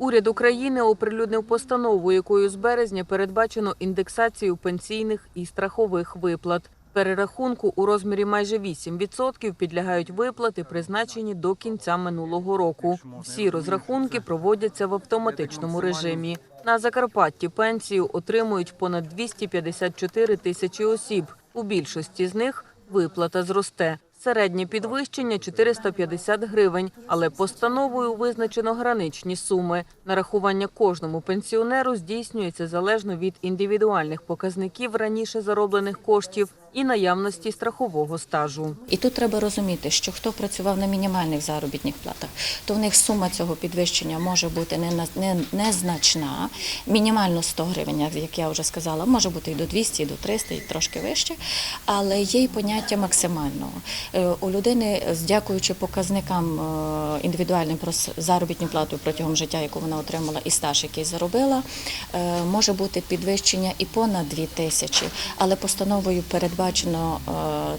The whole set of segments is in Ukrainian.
Уряд України оприлюднив постанову, якою з березня передбачено індексацію пенсійних і страхових виплат. Перерахунку у розмірі майже 8% підлягають виплати, призначені до кінця минулого року. Всі розрахунки проводяться в автоматичному режимі. На Закарпатті пенсію отримують понад 254 тисячі осіб. У більшості з них виплата зросте. Середнє підвищення 450 гривень, але постановою визначено граничні суми. Нарахування кожному пенсіонеру здійснюється залежно від індивідуальних показників раніше зароблених коштів і наявності страхового стажу. І тут треба розуміти, що хто працював на мінімальних заробітних платах, то в них сума цього підвищення може бути не, на- не, незначна. Мінімально 100 гривень, як я вже сказала, може бути і до 200, і до 300, і трошки вище. Але є й поняття максимального. Е, У людини, дякуючи показникам е, індивідуальним про заробітну протягом життя, яку вона отримала, і стаж, який заробила, е, може бути підвищення і понад 2 тисячі. Але постановою передбачено е,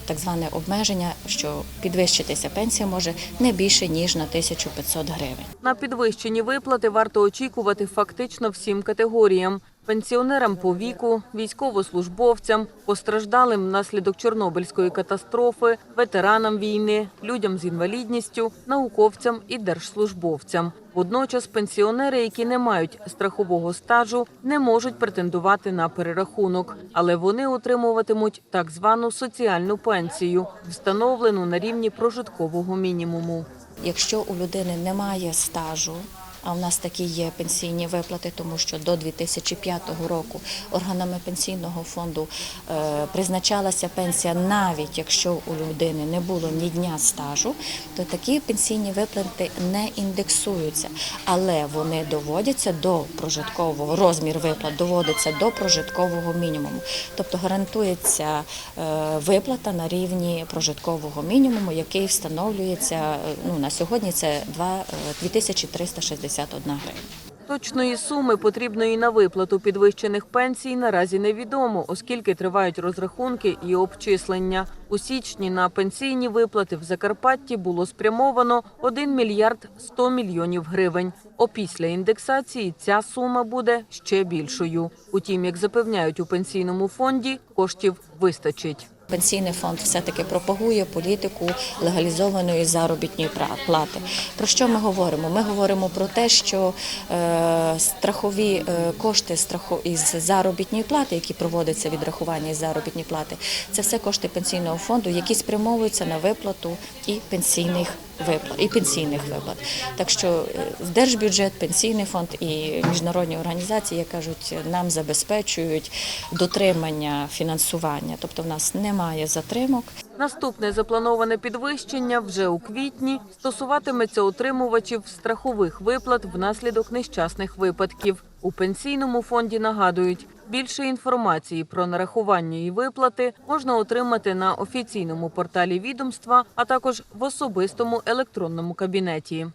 так зване обмеження, що підвищитися пенсія може не більше ніж на 1500 гривень. На підвищені виплати варто очікувати фактично всім категоріям: пенсіонерам по віку, військовослужбовцям, постраждалим внаслідок Чорнобильської катастрофи, ветеранам війни, людям з інвалідністю, науковцям і держслужбовцям. Водночас пенсіонери, які не мають страхового стажу, не можуть претендувати на перерахунок, але вони отримуватимуть так звану соціальну пенсію, встановлену на рівні прожиткового мінімуму. Якщо у людини немає стажу, а в нас такі є пенсійні виплати, тому що до 2005 року органами пенсійного фонду е, призначалася пенсія, навіть якщо у людини не було ні дня стажу, то такі пенсійні виплати не індексуються, але вони доводяться до прожиткового розмір виплат доводиться до прожиткового мінімуму, тобто гарантується е, виплата на рівні прожиткового мінімуму, який встановлюється е, ну на сьогодні. Це два- е, 2361 гривня. Точної суми, потрібної на виплату підвищених пенсій, наразі невідомо, оскільки тривають розрахунки і обчислення. У січні на пенсійні виплати в Закарпатті було спрямовано 1 мільярд 100 мільйонів гривень. Опісля індексації ця сума буде ще більшою. Утім, як запевняють у пенсійному фонді, коштів вистачить. Пенсійний фонд все-таки пропагує політику легалізованої заробітної плати. Про що ми говоримо? Ми говоримо про те, що е, страхові е, кошти із заробітної плати, які проводяться відрахування із заробітної плати, це все кошти пенсійного фонду, які спрямовуються на виплату і пенсійних виплат і пенсійних виплат. Так що е, держбюджет, пенсійний фонд і міжнародні організації, як кажуть, нам забезпечують дотримання фінансування. Тобто в нас немає затримок. Наступне заплановане підвищення вже у квітні стосуватиметься отримувачів страхових виплат внаслідок нещасних випадків. У пенсійному фонді нагадують, більше інформації про нарахування і виплати можна отримати на офіційному порталі відомства, а також в особистому електронному кабінеті.